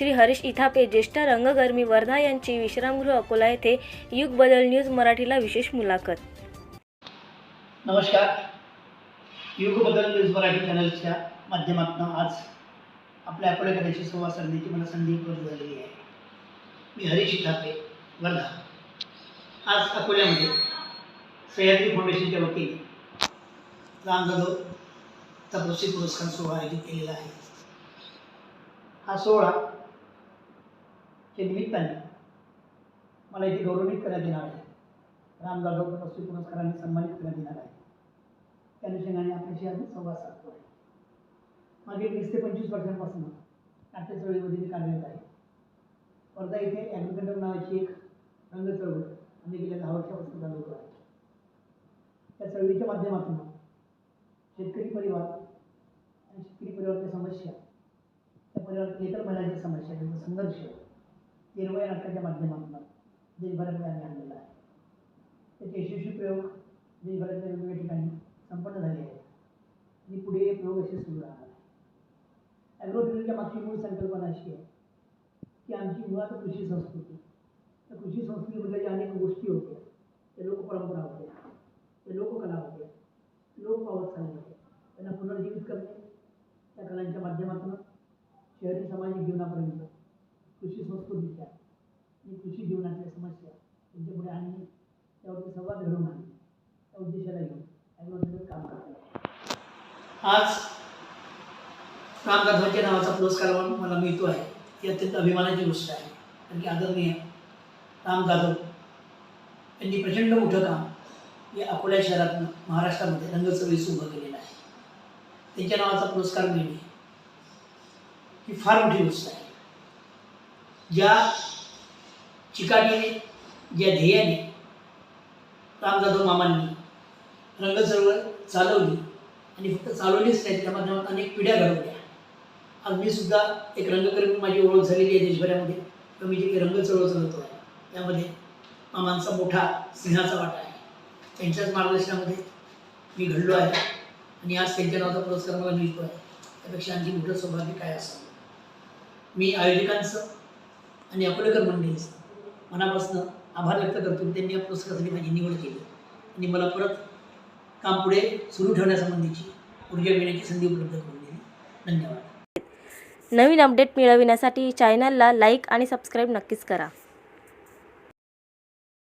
श्री हरीश इथापे ज्येष्ठ रंगकर्मी वर्धा यांची विश्रामगृह अकोला येथे युग बदल न्यूज मराठीला विशेष मुलाखत. नमस्कार. युग बदल न्यूज मराठी चॅनलच्या माध्यमातून आज आपल्या अकोलेकरांशी संवाद साधण्याची मला संधी उपलब्ध झालेली आहे. मी हरीश इथापे वर्धा. आज अकोल्यामध्ये सह्याद्री फाउंडेशनच्या वतीने राम जाधव तपस्वी पुरस्कार सोहळा आयोजित केलेला आहे. हा सोहळा च्या निमित्ताने मला इथे गौरवित करण्यात येणार आहे. राम जाधव प्रसिद्ध पुरस्काराने सन्मानित करण्यात येणार आहे. त्या अनुषंगाने आपल्याशी आम्ही संवाद साधतो आहे. मागील वीस ते पंचवीस वर्षांपासून नाट्य चळवळीमध्ये मी कार्यरत आहे. वर्धा इथे ॲग्रिकल्चर नावाची एक रंग चळवळ आम्ही गेल्या दहा वर्षापासून चालवतो आहे. त्या चळवळीच्या माध्यमातून शेतकरी परिवार आणि शेतकरी परिवाराच्या समस्या त्या परिवारातील इतर महिलांच्या समस्या त्यांचा संघर्ष निर्भय नाटकाच्या माध्यमातून. देशभरामध्ये आम्ही आणलेला आहे. त्याचे यशस्वी प्रयोग देशभरातल्या वेगवेगळ्या ठिकाणी संपन्न झाले आहेत. आणि पुढे हे प्रयोग असे सुरू राहणार आहे ॲग्रोफिल्डच्या मागची मूळ संकल्पना अशी आहे की आमची मुळात कृषी संस्कृती. तर कृषी संस्कृतीमध्ये ज्या अनेक गोष्टी होत्या त्या लोकपरंपरा होत्या त्या लोककला होत्या लोक पावत चालले होते त्यांना पुनर्जीवित करणे त्या कलांच्या माध्यमातून शहरी सामाजिक जीवनापर्यंत कृषी संस्कृतीच्या आणि कृषी जीवनातल्या समस्या. त्यांच्यापुढे आणणे त्यावरती संवाद घडवून आणणे त्या उद्देशाला घेऊन ॲग्रोफिल्ड काम करतो. आज राम जाधवांच्या नावाचा पुरस्कार मला मिळतो आहे. ही अत्यंत अभिमानाची गोष्ट आहे. कारण की आदरणीय राम जाधव यांनी प्रचंड मोठं काम हे अकोला शहरातनं महाराष्ट्रामध्ये रंगचळीस उभं केलेलं आहे. त्यांच्या नावाचा पुरस्कार मिळणे ही फार मोठी गोष्ट आहे. ज्या चिकाटीने ज्या ध्येयाने राम जाधव मामांनी रंग चळवळ चालवली आणि फक्त चालवलीच नाही त्या माध्यमात अनेक पिढ्या घडवल्या. आज मी सुद्धा एक रंगकर्मी माझी ओळख झालेली आहे देशभरामध्ये. तर मी जे काही रंग चळवळ चालवतो आहे त्यामध्ये मामांचा मोठा सिंहाचा वाटा आहे. त्यांच्याच मार्गदर्शनामध्ये मी घडलो आहे आणि आज त्यांच्या नावाचा पुरस्कार मला मिळतो आहे त्यापेक्षा आणखी मोठं सौभाग्य काय असावं? मी आयोजकांचं आणि अकोलेकर मंडळींचं मनापासून आभार व्यक्त करतो. त्यांनी या पुरस्कारासाठी माझी निवड केली. आणि मला परत काम पुढे सुरू ठेवण्यासंबंधीची ऊर्जा मिळण्याची संधी उपलब्ध करून दिली. धन्यवाद. नवीन अपडेट मिळविण्यासाठी चॅनलला लाईक आणि सबस्क्राईब नक्कीच करा.